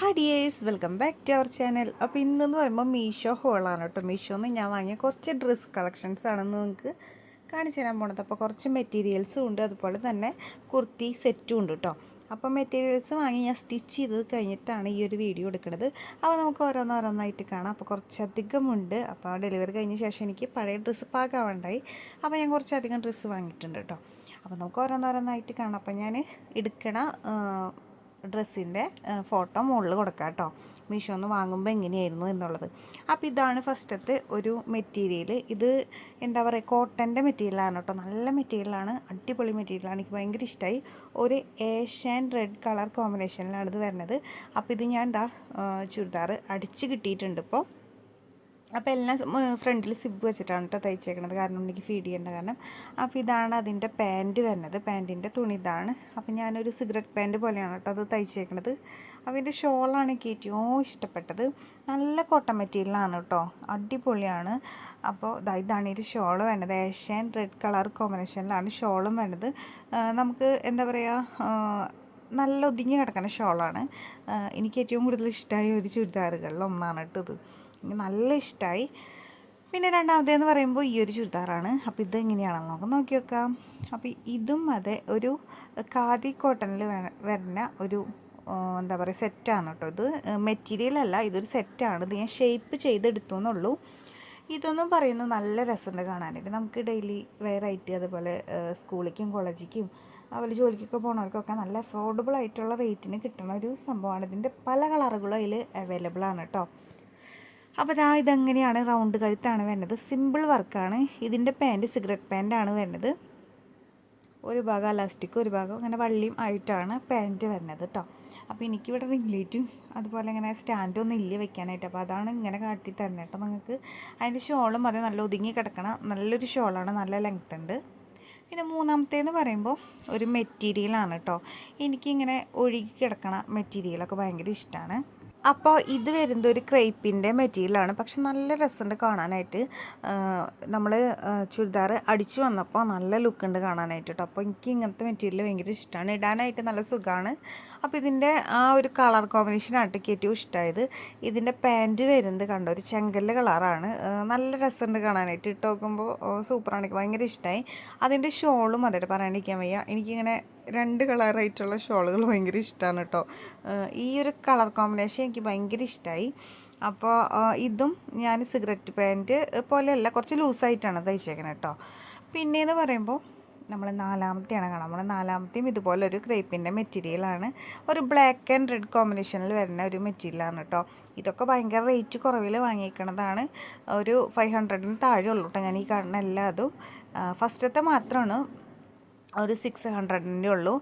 Hi dears welcome back to our channel അപ്പോൾ ഇന്നെന്ന് പറയുമ്പോൾ മീഷോ ഹോളാണ് കേട്ടോ. മീഷോന്ന് ഞാൻ വാങ്ങിയ കുറച്ച് ഡ്രസ്സ് കളക്ഷൻസ് ആണെന്ന് നിങ്ങൾക്ക് കാണിച്ചു തരാൻ പോണത്. അപ്പോൾ കുറച്ച് മെറ്റീരിയൽസും ഉണ്ട്. അതുപോലെ തന്നെ കുർത്തി സെറ്റും ഉണ്ട് കേട്ടോ. അപ്പോൾ മെറ്റീരിയൽസ് വാങ്ങി ഞാൻ സ്റ്റിച്ച് ചെയ്ത് കഴിഞ്ഞിട്ടാണ് ഈ ഒരു വീഡിയോ എടുക്കുന്നത് അപ്പോൾ നമുക്ക് ഓരോന്നോരോന്നായിട്ട് കാണാം. അപ്പോൾ കുറച്ചധികമുണ്ട് അപ്പോൾ ഡെലിവറി കഴിഞ്ഞ ശേഷം എനിക്ക് പഴയ ഡ്രസ്സ് പാകാവണ്ടായി അപ്പോൾ ഞാൻ കുറച്ചധികം ഡ്രസ്സ് വാങ്ങിയിട്ടുണ്ട് കേട്ടോ. അപ്പോൾ നമുക്ക് ഓരോന്നോരോന്നായിട്ട് കാണാം. അപ്പോൾ ഞാൻ എടുക്കണ ഡ്രസ്സിന്റെ ഫോട്ടോ മുകളിൽ കൊടുക്കാം കേട്ടോ. മീഷോ ഒന്ന് വാങ്ങുമ്പോൾ എങ്ങനെയായിരുന്നു എന്നുള്ളത്. അപ്പോൾ ഇതാണ് ഫസ്റ്റത്തെ ഒരു മെറ്റീരിയൽ. ഇത് എന്താ പറയുക കോട്ടന്റെ മെറ്റീരിയലാണ് കേട്ടോ. നല്ല മെറ്റീരിയലാണ് അടിപൊളി മെറ്റീരിയലാണ്. എനിക്ക് ഭയങ്കര ഇഷ്ടമായി. ഒരു ഏഷ്യൻ റെഡ് കളർ കോമ്പിനേഷനിലാണ് ഇത് വരുന്നത്. അപ്പോൾ ഇത് ഞാൻ എന്താ ചുരിദാർ അടിച്ച് കിട്ടിയിട്ടുണ്ട് ഇപ്പോൾ. അപ്പോൾ എല്ലാം ഫ്രണ്ടിൽ സിബ് വെച്ചിട്ടാണ് കേട്ടോ തയ്ച്ചേക്കണത്. കാരണം എനിക്ക് ഫീഡ് ചെയ്യേണ്ട കാരണം. അപ്പോൾ ഇതാണ് അതിന്റെ പാന്റ് വരുന്നത്. പാന്റിന്റെ തുണി ഇതാണ്. അപ്പോൾ ഞാനൊരു സിഗരറ്റ് പാന്റ് പോലെയാണ് കേട്ടോ അത് തയ്ച്ചേക്കണത്. അപ്പോൾ ഇതിന്റെ ഷോളാണ് എനിക്ക് ഏറ്റവും ഇഷ്ടപ്പെട്ടത്. നല്ല കോട്ടൺ മെറ്റീരിയലാണ് കേട്ടോ അടിപൊളിയാണ്. അപ്പോൾ ഇതാണ് ഇതിന്റെ ഷോൾ വേണ്ടത് ഏഷ്യൻ റെഡ് കളർ കോമ്പിനേഷനിലാണ് ഷോളും വേണ്ടത് നമുക്ക് എന്താ പറയുക നല്ല ഒതുങ്ങി കിടക്കുന്ന ഷോളാണ് എനിക്ക് ഏറ്റവും കൂടുതൽ ഇഷ്ടമായ ഒരു ചുരിദാറുകളിൽ ഒന്നാണ് കേട്ടോ ഇത്. എനിക്ക് നല്ല ഇഷ്ടമായി പിന്നെ രണ്ടാമത്തേന്ന് പറയുമ്പോൾ ഈ ഒരു ചുരിദാറാണ്. അപ്പോൾ ഇത് എങ്ങനെയാണെന്ന് നമുക്ക് നോക്കി വെക്കാം. അപ്പോൾ ഇതും അതെ ഒരു ഖാദി കോട്ടണിൽ വരുന്ന ഒരു എന്താ പറയുക സെറ്റാണ് കേട്ടോ ഇത്. മെറ്റീരിയൽ അല്ല ഇതൊരു സെറ്റാണ്. ഇത് ഞാൻ ഷേപ്പ് ചെയ്തെടുത്തു എന്നുള്ളൂ. ഇതൊന്നും പറയുന്നത് നല്ല രസമുണ്ട് കാണാനായിട്ട്. നമുക്ക് ഡെയിലി വെയർ ആയിട്ട് അതുപോലെ സ്കൂളിലേക്കും കോളേജിലേക്കും അതുപോലെ ജോലിക്കൊക്കെ പോകുന്നവർക്കൊക്കെ നല്ല അഫോർഡബിൾ ആയിട്ടുള്ള റേറ്റിന് കിട്ടുന്ന ഒരു സംഭവമാണ്. ഇതിന്റെ പല കളറുകളും അതിൽ അവൈലബിൾ ആണ് കേട്ടോ അപ്പോൾ ഞാൻ ഇതെങ്ങനെയാണ് റൗണ്ട് കഴുത്താണ് വരുന്നത്? സിമ്പിൾ വർക്കാണ് ഇതിന്റെ പാന്റ് സിഗരറ്റ് പാന്റാണ് വരുന്നത്. ഒരു ഭാഗം അലാസ്റ്റിക് ഒരു ഭാഗം അങ്ങനെ വള്ളിയും ആയിട്ടാണ് പാന്റ് വരുന്നത് കേട്ടോ അപ്പോൾ എനിക്കിവിടെ റിംഗ്ലേറ്റും അതുപോലെ ഇങ്ങനെ സ്റ്റാൻഡും ഒന്നും ഇല്ല വെക്കാനായിട്ട്. അപ്പോൾ അതാണ് ഇങ്ങനെ കാട്ടി തരുന്നത് കേട്ടോ നിങ്ങൾക്ക് അതിന്റെ ഷോളും അത് നല്ല ഒതുങ്ങി കിടക്കണം നല്ലൊരു ഷോളാണ് നല്ല ലെങ്ത് ഉണ്ട്. പിന്നെ മൂന്നാമത്തേന്ന് പറയുമ്പോൾ ഒരു മെറ്റീരിയലാണ് കേട്ടോ എനിക്കിങ്ങനെ ഒഴുകി കിടക്കണ മെറ്റീരിയലൊക്കെ ഭയങ്കര ഇഷ്ടമാണ് അപ്പോൾ ഇത് വരുന്നത് ഒരു ക്രേപ്പിന്റെ മെറ്റീരിയലാണ് പക്ഷെ നല്ല രസമുണ്ട് കാണാനായിട്ട്. നമ്മൾ ചുരിദാർ അടിച്ചു വന്നപ്പോൾ നല്ല ലുക്ക് ഉണ്ട് കാണാനായിട്ട് കേട്ടോ. അപ്പോൾ എനിക്ക് ഇങ്ങനത്തെ മെറ്റീരിയൽ ഭയങ്കര ഇഷ്ടമാണ് ഇടാനായിട്ട് നല്ല സുഖമാണ് അപ്പോൾ ഇതിന്റെ ആ ഒരു കളർ കോമ്പിനേഷനാണ് എനിക്ക് ഏറ്റവും ഇഷ്ടമായത് ഇതിന്റെ പാന്റ് വരുന്നത് കണ്ടോ? ഒരു ചെങ്കല്ല് കളറാണ് നല്ല രസമുണ്ട് കാണാനായിട്ട്. ഇട്ട് നോക്കുമ്പോൾ സൂപ്പറാണ് എനിക്ക് ഭയങ്കര ഇഷ്ടമായി അതിന്റെ ഷോളും അതായിട്ട് പറയാണ്ടിരിക്കാൻ വയ്യ. എനിക്കിങ്ങനെ രണ്ട് കളറായിട്ടുള്ള ഷോളുകൾ ഭയങ്കര ഇഷ്ടമാണ് കേട്ടോ ഈ ഒരു കളർ കോമ്പിനേഷൻ എനിക്ക് ഭയങ്കര ഇഷ്ടമായി അപ്പോൾ ഇതും ഞാൻ സിഗരറ്റ് പാന്റ് പോലെയല്ല കുറച്ച് ലൂസായിട്ടാണ് തയ്ച്ചേക്കണത് കേട്ടോ പിന്നെയെന്ന് പറയുമ്പോൾ നമ്മൾ നാലാമത്തെയാണ് കാണാം. നമ്മൾ നാലാമത്തെയും ഇതുപോലെ ഒരു ക്രേപ്പിന്റെ മെറ്റീരിയലാണ്. ഒരു ബ്ലാക്ക് ആൻഡ് റെഡ് കോമ്പിനേഷനിൽ വരുന്ന ഒരു മെറ്റീരിയലാണ് കേട്ടോ ഇതൊക്കെ ഭയങ്കര റേറ്റ് കുറവിൽ വാങ്ങിയിരിക്കണതാണ് ഒരു ഫൈവ് ഹൺഡ്രഡിന് താഴെ ഉള്ളൂ കേട്ടോ ഞാൻ ഈ കാണുന്ന എല്ലാതും. ഫസ്റ്റത്തെ മാത്രമാണ് ഒരു സിക്സ് ഹൺഡ്രഡിന്റെ ഉള്ളൂ.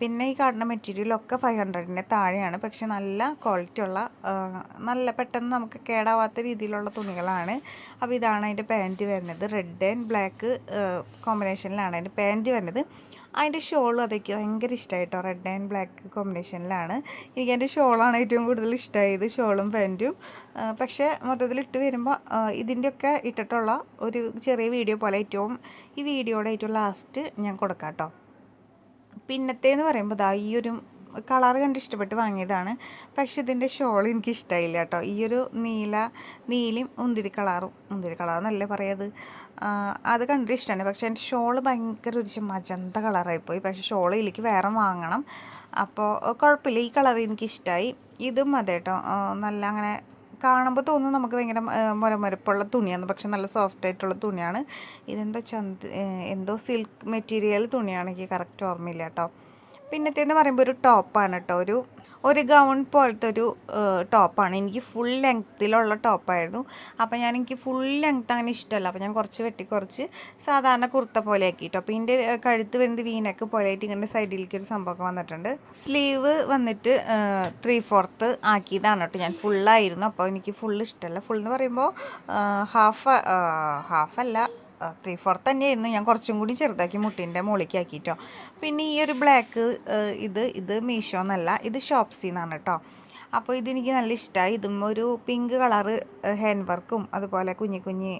പിന്നെ ഈ കാണുന്ന മെറ്റീരിയലൊക്കെ ഫൈവ് ഹൺഡ്രഡിന്റെ താഴെയാണ്. പക്ഷെ നല്ല ക്വാളിറ്റി ഉള്ള നല്ല പെട്ടെന്ന് നമുക്ക് കേടാവാത്ത രീതിയിലുള്ള തുണികളാണ്. അപ്പോൾ ഇതാണ് അതിന്റെ പാന്റ് വരുന്നത്. റെഡ് ആൻഡ് ബ്ലാക്ക് കോമ്പിനേഷനിലാണ് അതിന്റെ പാന്റ് വരുന്നത്. അതിന്റെ ഷോളും അതൊക്കെ ഭയങ്കര ഇഷ്ടമായിട്ടോ റെഡ് ആൻഡ് ബ്ലാക്ക് കോമ്പിനേഷനിലാണ് എനിക്ക് എന്റെ ഷോളാണ് ഏറ്റവും കൂടുതൽ ഇഷ്ടമായത് ഷോളും പാന്റും. പക്ഷേ മൊത്തത്തിൽ ഇട്ട് വരുമ്പോൾ ഇതിന്റെയൊക്കെ ഇട്ടിട്ടുള്ള ഒരു ചെറിയ വീഡിയോ പോലെ ഏറ്റവും ഈ വീഡിയോയുടെ ഏറ്റവും ലാസ്റ്റ് ഞാൻ കൊടുക്കാം കേട്ടോ. പിന്നത്തേന്ന് പറയുമ്പോൾ ദാ ഈ ഒരു കളർ കണ്ട് ഇഷ്ടപ്പെട്ട് വാങ്ങിയതാണ്. പക്ഷെ ഇതിന്റെ ഷോൾ എനിക്ക് ഇഷ്ടമായില്ല കേട്ടോ. ഈ ഒരു നീല നീലയും മുന്തിരി കളറും മുന്തിരി കളർ എന്നല്ലേ പറയത് അത്. കണ്ടിട്ട് ഇഷ്ടമാണ് പക്ഷെ എന്റെ ഷോൾ ഭയങ്കര ഒരു മജന്ത കളറായിപ്പോയി പക്ഷെ ഷോൾ ഇതിലേക്ക് വേറെ വാങ്ങണം. അപ്പോൾ കുഴപ്പമില്ല. ഈ കളർ എനിക്ക് ഇഷ്ടമായി ഇതും അതെ കേട്ടോ. നല്ല അങ്ങനെ കാണുമ്പോൾ തോന്നുന്നു നമുക്ക് ഭയങ്കര മുരമുരപ്പുള്ള തുണിയാണ്. പക്ഷെ നല്ല സോഫ്റ്റ് ആയിട്ടുള്ള തുണിയാണ്. ഇതെന്തോ ചന്ത എന്തോ സിൽക്ക് മെറ്റീരിയൽ തുണിയാണെങ്കിൽ കറക്റ്റ് ഓർമ്മയില്ല കേട്ടോ. പിന്നത്തേന്ന് പറയുമ്പോൾ ഒരു ടോപ്പാണ് കേട്ടോ ഒരു ഒരു ഗൗൺ പോലത്തെ ഒരു ടോപ്പാണ്. എനിക്ക് ഫുൾ ലെങ്ത്തിലുള്ള ടോപ്പായിരുന്നു. അപ്പോൾ ഞാൻ എനിക്ക് ഫുൾ ലെങ്ത്ത് അങ്ങനെ ഇഷ്ടമല്ല അപ്പോൾ ഞാൻ കുറച്ച് വെട്ടി കുറച്ച് സാധാരണ കുർത്ത പോലെ ആക്കിയിട്ടോ അപ്പോൾ ഇതിന്റെ കഴുത്ത് വരുന്നത് വീനക്ക് പോലെ ആയിട്ട് ഇങ്ങനെ സൈഡിലേക്ക് ഒരു സംഭവമൊക്കെ വന്നിട്ടുണ്ട്. സ്ലീവ് വന്നിട്ട് ത്രീ ഫോർത്ത് ആക്കിയതാണ് കേട്ടോ ഞാൻ ഫുള്ളായിരുന്നു അപ്പോൾ എനിക്ക് ഫുൾ ഇഷ്ടമല്ല ഫുൾ എന്ന് പറയുമ്പോൾ ഹാഫ് ഹാഫല്ല ത്രീ ഫോർത്ത് തന്നെയായിരുന്നു. ഞാൻ കുറച്ചും കൂടി ചെറുതാക്കി മുട്ടിന്റെ മുകളിലേക്ക് ആക്കിയിട്ടോ പിന്നെ ഈ ഒരു ബ്ലാക്ക് ഇത് ഇത് മീഷോ എന്നല്ല ഇത് ഷോപ്സിൽ നിന്നാണ് കേട്ടോ അപ്പോൾ ഇതെനിക്ക് നല്ല ഇഷ്ടമായി ഇതും ഒരു പിങ്ക് കളറ് ഹാൻഡ് വർക്കും അതുപോലെ കുഞ്ഞി കുഞ്ഞി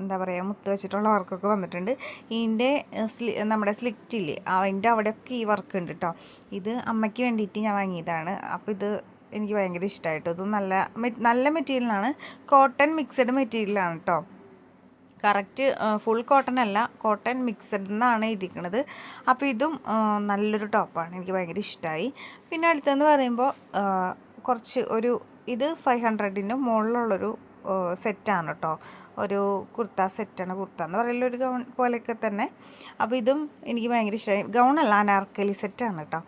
എന്താ പറയുക മുത്ത് വെച്ചിട്ടുള്ള വർക്കൊക്കെ വന്നിട്ടുണ്ട്. ഇതിന്റെ സ്ലി നമ്മുടെ സ്ലിറ്റില്ലേ അതിന്റെ അവിടെയൊക്കെ ഈ വർക്ക് ഉണ്ട് കേട്ടോ ഇത് അമ്മയ്ക്ക് വേണ്ടിയിട്ട് ഞാൻ വാങ്ങിയതാണ്. അപ്പോൾ ഇത് എനിക്ക് ഭയങ്കര ഇഷ്ടമായിട്ടോ ഇത് നല്ല നല്ല മെറ്റീരിയലാണ് കോട്ടൺ മിക്സഡ് മെറ്റീരിയലാണ് കേട്ടോ കറക്റ്റ് ഫുൾ കോട്ടൺ അല്ല കോട്ടൺ മിക്സഡ് എന്നാണ് ഇരിക്കുന്നത് അപ്പോൾ ഇതും നല്ലൊരു ടോപ്പാണ് എനിക്ക് ഭയങ്കര ഇഷ്ടമായി പിന്നെ അടുത്തെന്ന് പറയുമ്പോൾ കുറച്ച് ഒരു ഇത് ഫൈവ് ഹൺഡ്രഡിന്റെ മുകളിലുള്ളൊരു സെറ്റാണ് കേട്ടോ ഒരു കുർത്ത സെറ്റാണ് കുർത്ത എന്ന് പറയുന്ന ഒരു ഗൗൺ പോലെയൊക്കെ തന്നെ. അപ്പോൾ ഇതും എനിക്ക് ഭയങ്കര ഇഷ്ടമായി ഗൗണല്ല അനാർക്കലി സെറ്റാണ് കേട്ടോ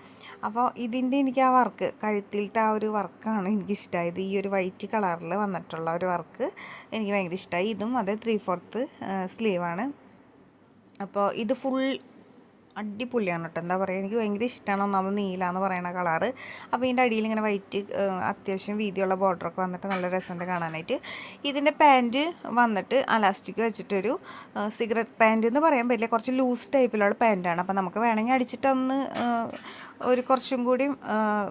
അപ്പോൾ ഇതിന്റെ എനിക്ക് ആ വർക്ക് കഴുത്തിലത്തെ ആ ഒരു വർക്കാണ് എനിക്കിഷ്ടമായത് ഈ ഒരു വൈറ്റ് കളറിൽ വന്നിട്ടുള്ള ഒരു വർക്ക് എനിക്ക് ഭയങ്കര ഇഷ്ടമായി ഇതും അതെ ത്രീ ഫോർത്ത് സ്ലീവാണ് അപ്പോൾ ഇത് ഫുൾ അടിപൊളിയാണ് കേട്ടോ. എന്താ പറയുക എനിക്ക് ഭയങ്കര ഇഷ്ടമാണ് ഒന്നാമത് നീല എന്ന് പറയുന്ന കളറ് അപ്പോൾ ഇതിന്റെ അടിയിൽ ഇങ്ങനെ വൈറ്റ് അത്യാവശ്യം വീതിയുള്ള ബോർഡറൊക്കെ വന്നിട്ട് നല്ല രസമുണ്ട് കാണാനായിട്ട്. ഇതിന്റെ പാന്റ് വന്നിട്ട് അലാസ്റ്റിക് വെച്ചിട്ടൊരു സിഗരറ്റ് പാന്റ് എന്ന് പറയാൻ പറ്റില്ല. കുറച്ച് ലൂസ് ടൈപ്പിലുള്ള പാന്റാണ് അപ്പോൾ നമുക്ക് വേണമെങ്കിൽ അടിച്ചിട്ടൊന്ന് ഒരു കുറച്ചും കൂടി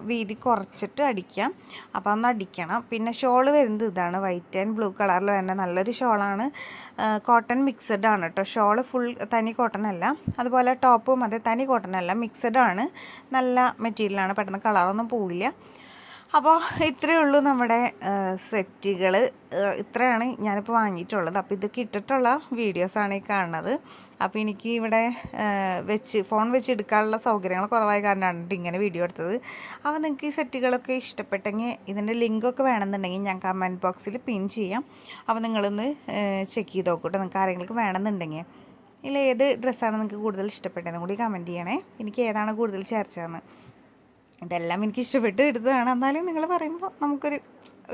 വീതി കുറച്ചിട്ട് അടിക്കാം. അപ്പോൾ ഒന്ന് അടിക്കണം. പിന്നെ ഷോൾ വരുന്നത് ഇതാണ്. വൈറ്റ് ആൻഡ് ബ്ലൂ കളറിൽ വരുന്ന നല്ലൊരു ഷോളാണ് കോട്ടൺ മിക്സഡ് ആണ് കേട്ടോ. ഷോൾ ഫുൾ തനി കോട്ടൺ അല്ല. അതുപോലെ ടോപ്പും അതെ തനി കോട്ടൺ അല്ല മിക്സഡ് ആണ്. നല്ല മെറ്റീരിയലാണ് പെട്ടെന്ന് കളറൊന്നും പോവില്ല. അപ്പോൾ ഇത്രയേ ഉള്ളൂ നമ്മുടെ സെറ്റുകൾ ഇത്രയാണ് ഞാനിപ്പോൾ വാങ്ങിയിട്ടുള്ളത്. അപ്പോൾ ഇതൊക്കെ ഇട്ടിട്ടുള്ള വീഡിയോസാണ് ഈ കാണുന്നത്. അപ്പോൾ എനിക്ക് ഇവിടെ വെച്ച് ഫോൺ വെച്ച് എടുക്കാനുള്ള സൗകര്യങ്ങൾ കുറവായ കാരണമാണ് ഇങ്ങനെ വീഡിയോ എടുത്തത്. അപ്പോൾ നിങ്ങൾക്ക് ഈ സെറ്റുകളൊക്കെ ഇഷ്ടപ്പെട്ടെങ്കിൽ ഇതിന്റെ ലിങ്കൊക്കെ വേണമെന്നുണ്ടെങ്കിൽ ഞാൻ കമന്റ് ബോക്സിൽ പിൻ ചെയ്യാം. അപ്പോൾ നിങ്ങളൊന്ന് ചെക്ക് ചെയ്ത് നോക്കൂട്ടോ നിങ്ങൾക്ക് ആരെങ്കിലും വേണമെന്നുണ്ടെങ്കിൽ. ഇതിൽ ഏത് ഡ്രസ്സാണ് നിങ്ങൾക്ക് കൂടുതൽ ഇഷ്ടപ്പെട്ടതെന്ന് കൂടി കമന്റ് ചെയ്യണേ. എനിക്ക് ഏതാണ് കൂടുതൽ ചേർച്ചതെന്ന്. ഇതെല്ലാം എനിക്ക് ഇഷ്ടപ്പെട്ട് എടുത്തതാണ്. എന്നാലും നിങ്ങൾ പറയുമ്പോൾ നമുക്കൊരു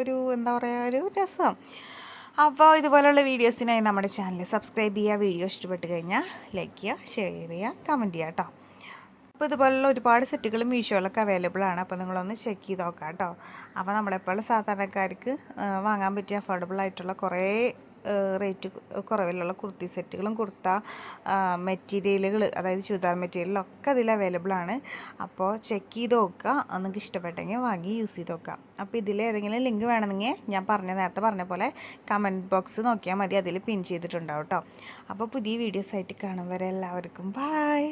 ഒരു എന്താ പറയുക ഒരു രസം. അപ്പോൾ ഇതുപോലുള്ള വീഡിയോസിനായി നമ്മുടെ ചാനൽ സബ്സ്ക്രൈബ് ചെയ്യുക വീഡിയോ ഇഷ്ടപ്പെട്ട് കഴിഞ്ഞാൽ ലൈക്ക് ചെയ്യുക ഷെയർ ചെയ്യുക കമന്റ് ചെയ്യുക കേട്ടോ അപ്പോൾ ഇതുപോലുള്ള ഒരുപാട് സെറ്റുകളും മീഷോയിലൊക്കെ അവൈലബിൾ ആണ്. അപ്പോൾ നിങ്ങളൊന്ന് ചെക്ക് ചെയ്ത് നോക്കാം കേട്ടോ അപ്പോൾ നമ്മളെപ്പോഴും സാധാരണക്കാർക്ക് വാങ്ങാൻ പറ്റിയ അഫോർഡബിൾ ആയിട്ടുള്ള കുറേ റേറ്റ് കുറവിലുള്ള കുർത്തി സെറ്റുകളും കുർത്ത മെറ്റീരിയലുകൾ അതായത് ചുരിദാർ മെറ്റീരിയലൊക്കെ അതിൽ അവൈലബിൾ ആണ്. അപ്പോൾ ചെക്ക് ചെയ്ത് നോക്കുക നിങ്ങൾക്ക് ഇഷ്ടപ്പെട്ടെങ്കിൽ വാങ്ങി യൂസ് ചെയ്ത് നോക്കുക അപ്പോൾ ഇതിൽ ഏതെങ്കിലും ലിങ്ക് വേണമെങ്കിൽ ഞാൻ പറഞ്ഞ നേരത്തെ പറഞ്ഞ പോലെ കമന്റ് ബോക്സ് നോക്കിയാൽ മതി. അതിൽ പിൻ ചെയ്തിട്ടുണ്ടാവും കേട്ടോ അപ്പോൾ പുതിയ വീഡിയോസ് ആയിട്ട് കാണും വരെ എല്ലാവർക്കും. ബായ്